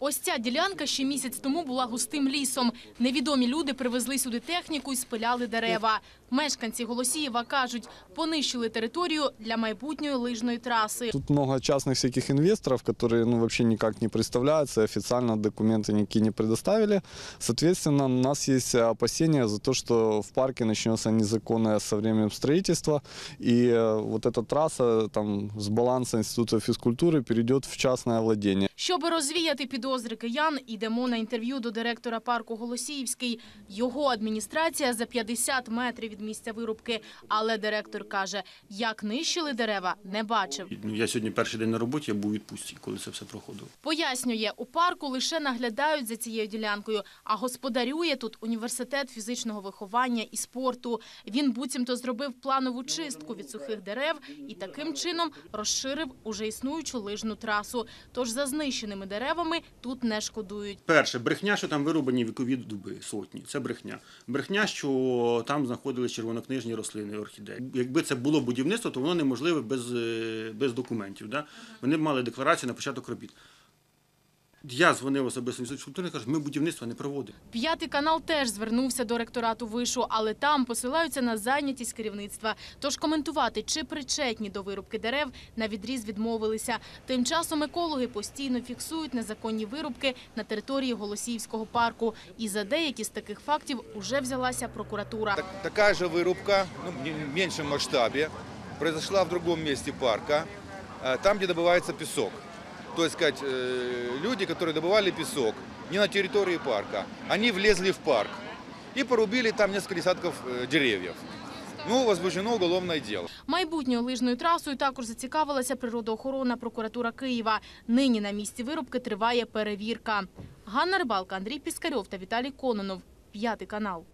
Ось ця ділянка ще місяць тому була густим лісом. Невідомі люди привезли сюди техніку і спиляли дерева. Мешканці Голосієва кажуть, понищили територію для майбутньої лижної траси. Тут много частных всяких инвесторов, которые ну, вообще никак не представляются, официально документы никакие не предоставили. Соответственно, у нас есть опасения за то, что в парке начнется незаконное со временем строительства, и э, вот эта трасса там, с баланса Института физкультуры перейдет в частное владение. Щоби розвіяти підозри киян, йдемо на інтерв'ю до директора парку Голосіївський. Його адміністрація за 50 метрів від місця вирубки. Але директор каже, як нищили дерева, не бачив. Ну, я сьогодні перший день на роботі, я був у відпустці, коли це все проходило. Пояснює, у парку лише наглядають за цією ділянкою, а господарює тут університет фізичного виховання і спорту. Він буцімто зробив планову чистку від сухих дерев і таким чином розширив уже існуючу лижну трасу. Тож за знищеними деревами тут не шкодують. Перше, брехня, що там вирубані вікові дуби сотні. Це брехня. Брехня, що там знаходились червонокнижні рослини орхідеї. Якби це було будівництво, то воно неможливе без, е, без документів. Да? Вони б мали декларацію на початок робіт. Я дзвонив особисто в інститут культури і кажу, ми будівництва не проводимо. П'ятий канал теж звернувся до ректорату вишу, але там посилаються на зайнятість керівництва. Тож коментувати, чи причетні до вирубки дерев, на відріз відмовилися. Тим часом екологи постійно фіксують незаконні вирубки на території Голосіївського парку. І за деякі з таких фактів уже взялася прокуратура. Так- такая же вырубка, ну, в меньшем масштабе, произошла в другом месте парка, э, там, где добывается песок. То есть, сказать, э, люди, которые добывали песок не на территории парка, они влезли в парк и порубили там несколько десятков э, деревьев. Ну, возбуждено уголовное дело. Майбутньою лижною трасою також зацікавилася природоохоронна прокуратура Києва. Нині на місці вирубки триває перевірка. Ганна Рибалка, Андрій Піскарьов та Віталій Кононов. П'ятий канал.